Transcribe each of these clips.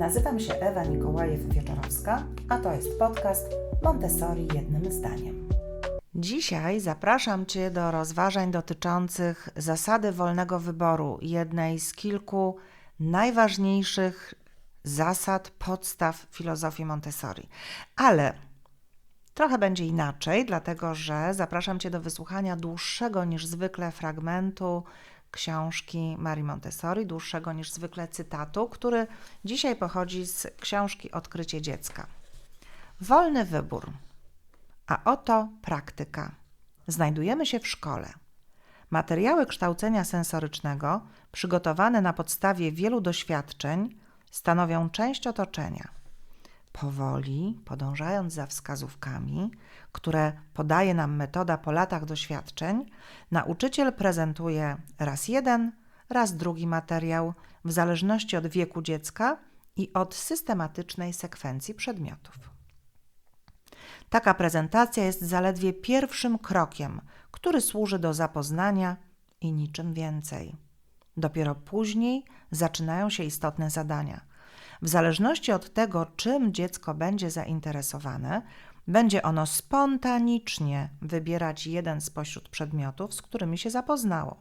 Nazywam się Ewa Mikołajew-Wieczorowska, a to jest podcast Montessori jednym zdaniem. Dzisiaj zapraszam Cię do rozważań dotyczących zasady wolnego wyboru, jednej z kilku najważniejszych zasad, podstaw filozofii Montessori. Ale trochę będzie inaczej, dlatego że zapraszam Cię do wysłuchania dłuższego niż zwykle fragmentu książki Marii Montessori, dłuższego niż zwykle cytatu, który dzisiaj pochodzi z książki Odkrycie dziecka. Wolny wybór. A oto praktyka. Znajdujemy się w szkole. Materiały kształcenia sensorycznego, przygotowane na podstawie wielu doświadczeń, stanowią część otoczenia. Powoli, podążając za wskazówkami, które podaje nam metoda po latach doświadczeń, nauczyciel prezentuje raz jeden, raz drugi materiał, w zależności od wieku dziecka i od systematycznej sekwencji przedmiotów. Taka prezentacja jest zaledwie pierwszym krokiem, który służy do zapoznania i niczym więcej. Dopiero później zaczynają się istotne zadania. W zależności od tego, czym dziecko będzie zainteresowane, będzie ono spontanicznie wybierać jeden spośród przedmiotów, z którymi się zapoznało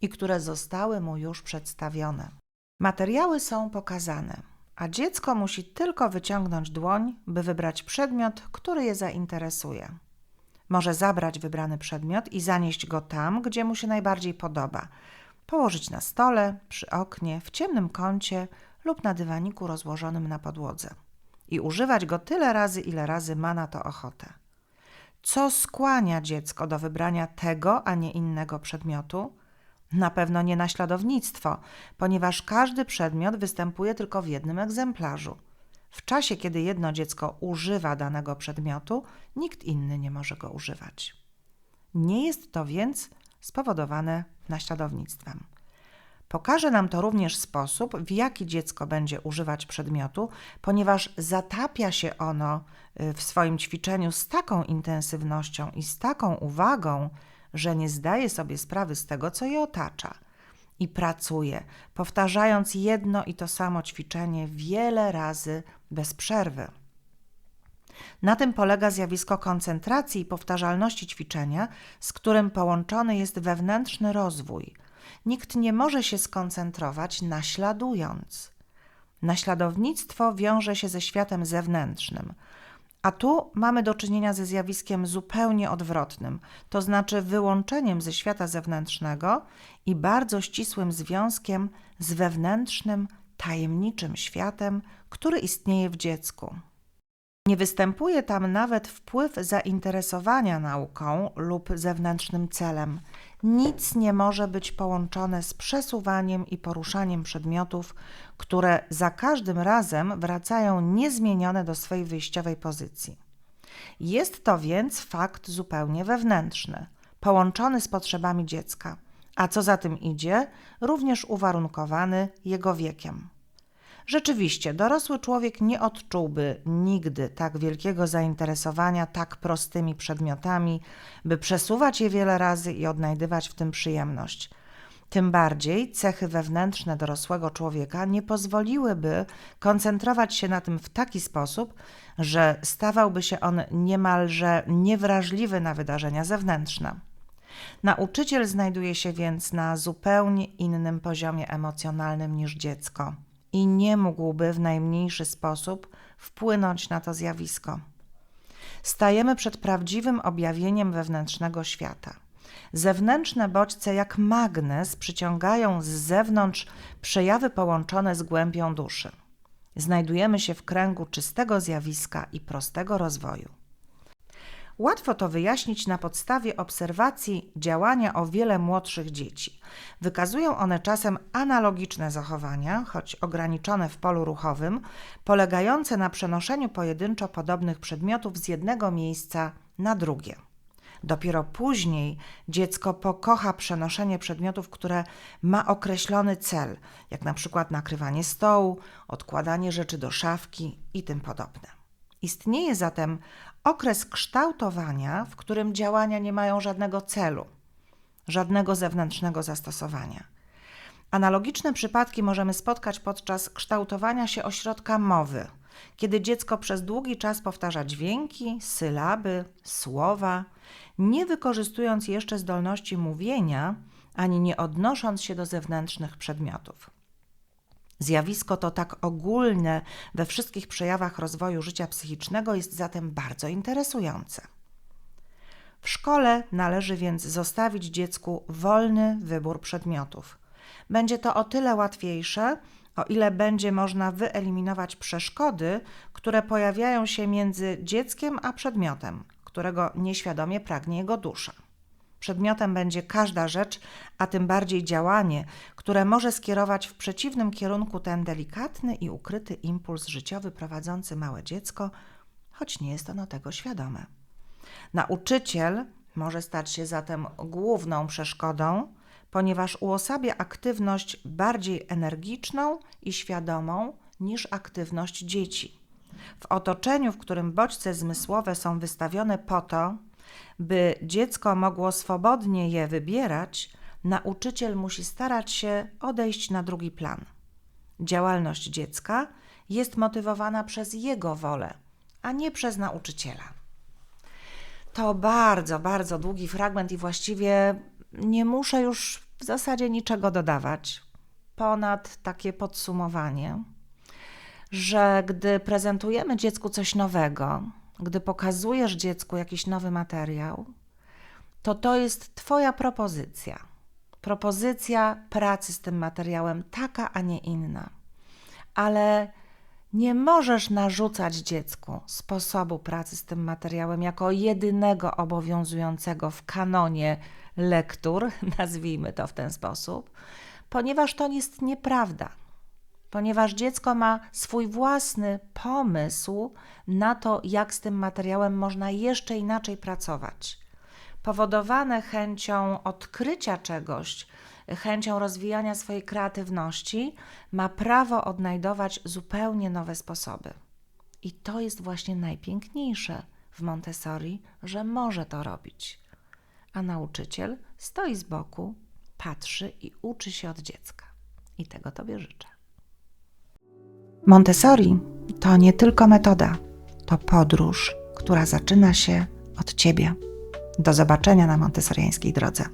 i które zostały mu już przedstawione. Materiały są pokazane, a dziecko musi tylko wyciągnąć dłoń, by wybrać przedmiot, który je zainteresuje. Może zabrać wybrany przedmiot i zanieść go tam, gdzie mu się najbardziej podoba. Położyć na stole, przy oknie, w ciemnym kącie lub na dywaniku rozłożonym na podłodze i używać go tyle razy, ile razy ma na to ochotę. Co skłania dziecko do wybrania tego, a nie innego przedmiotu? Na pewno nie naśladownictwo, ponieważ każdy przedmiot występuje tylko w jednym egzemplarzu. W czasie, kiedy jedno dziecko używa danego przedmiotu, nikt inny nie może go używać. Nie jest to więc spowodowane naśladownictwem. Pokaże nam to również sposób, w jaki dziecko będzie używać przedmiotu, ponieważ zatapia się ono y, w swoim ćwiczeniu z taką intensywnością i z taką uwagą, że nie zdaje sobie sprawy z tego, co je otacza. I pracuje, powtarzając jedno i to samo ćwiczenie wiele razy bez przerwy. Na tym polega zjawisko koncentracji i powtarzalności ćwiczenia, z którym połączony jest wewnętrzny rozwój – nikt nie może się skoncentrować naśladując. Naśladownictwo wiąże się ze światem zewnętrznym, a tu mamy do czynienia ze zjawiskiem zupełnie odwrotnym, to znaczy wyłączeniem ze świata zewnętrznego i bardzo ścisłym związkiem z wewnętrznym, tajemniczym światem, który istnieje w dziecku. Nie występuje tam nawet wpływ zainteresowania nauką lub zewnętrznym celem. Nic nie może być połączone z przesuwaniem i poruszaniem przedmiotów, które za każdym razem wracają niezmienione do swojej wyjściowej pozycji. Jest to więc fakt zupełnie wewnętrzny, połączony z potrzebami dziecka, a co za tym idzie, również uwarunkowany jego wiekiem. Rzeczywiście, dorosły człowiek nie odczułby nigdy tak wielkiego zainteresowania tak prostymi przedmiotami, by przesuwać je wiele razy i odnajdywać w tym przyjemność. Tym bardziej cechy wewnętrzne dorosłego człowieka nie pozwoliłyby koncentrować się na tym w taki sposób, że stawałby się on niemalże niewrażliwy na wydarzenia zewnętrzne. Nauczyciel znajduje się więc na zupełnie innym poziomie emocjonalnym niż dziecko i nie mógłby w najmniejszy sposób wpłynąć na to zjawisko. Stajemy przed prawdziwym objawieniem wewnętrznego świata. Zewnętrzne bodźce, jak magnes, przyciągają z zewnątrz przejawy połączone z głębią duszy. Znajdujemy się w kręgu czystego zjawiska i prostego rozwoju. Łatwo to wyjaśnić na podstawie obserwacji działania o wiele młodszych dzieci. Wykazują one czasem analogiczne zachowania, choć ograniczone w polu ruchowym, polegające na przenoszeniu pojedynczo podobnych przedmiotów z jednego miejsca na drugie. Dopiero później dziecko pokocha przenoszenie przedmiotów, które ma określony cel, jak na przykład nakrywanie stołu, odkładanie rzeczy do szafki i tym podobne. Istnieje zatem okres kształtowania, w którym działania nie mają żadnego celu, żadnego zewnętrznego zastosowania. Analogiczne przypadki możemy spotkać podczas kształtowania się ośrodka mowy, kiedy dziecko przez długi czas powtarza dźwięki, sylaby, słowa, nie wykorzystując jeszcze zdolności mówienia ani nie odnosząc się do zewnętrznych przedmiotów. Zjawisko to tak ogólne we wszystkich przejawach rozwoju życia psychicznego jest zatem bardzo interesujące. W szkole należy więc zostawić dziecku wolny wybór przedmiotów. Będzie to o tyle łatwiejsze, o ile będzie można wyeliminować przeszkody, które pojawiają się między dzieckiem a przedmiotem, którego nieświadomie pragnie jego dusza. Przedmiotem będzie każda rzecz, a tym bardziej działanie, które może skierować w przeciwnym kierunku ten delikatny i ukryty impuls życiowy prowadzący małe dziecko, choć nie jest ono tego świadome. Nauczyciel może stać się zatem główną przeszkodą, ponieważ uosabia aktywność bardziej energiczną i świadomą niż aktywność dzieci. W otoczeniu, w którym bodźce zmysłowe są wystawione po to, by dziecko mogło swobodnie je wybierać, nauczyciel musi starać się odejść na drugi plan. Działalność dziecka jest motywowana przez jego wolę, a nie przez nauczyciela. To bardzo, bardzo długi fragment i właściwie nie muszę już w zasadzie niczego dodawać ponad takie podsumowanie, że gdy prezentujemy dziecku coś nowego, gdy pokazujesz dziecku jakiś nowy materiał, to to jest Twoja propozycja. Propozycja pracy z tym materiałem, taka, a nie inna. Ale nie możesz narzucać dziecku sposobu pracy z tym materiałem jako jedynego obowiązującego w kanonie lektur, nazwijmy to w ten sposób, ponieważ to jest nieprawda. Ponieważ dziecko ma swój własny pomysł na to, jak z tym materiałem można jeszcze inaczej pracować. Powodowane chęcią odkrycia czegoś, chęcią rozwijania swojej kreatywności, ma prawo odnajdować zupełnie nowe sposoby. I to jest właśnie najpiękniejsze w Montessori, że może to robić. A nauczyciel stoi z boku, patrzy i uczy się od dziecka. I tego Tobie życzę. Montessori to nie tylko metoda, to podróż, która zaczyna się od Ciebie. Do zobaczenia na montessoriańskiej drodze.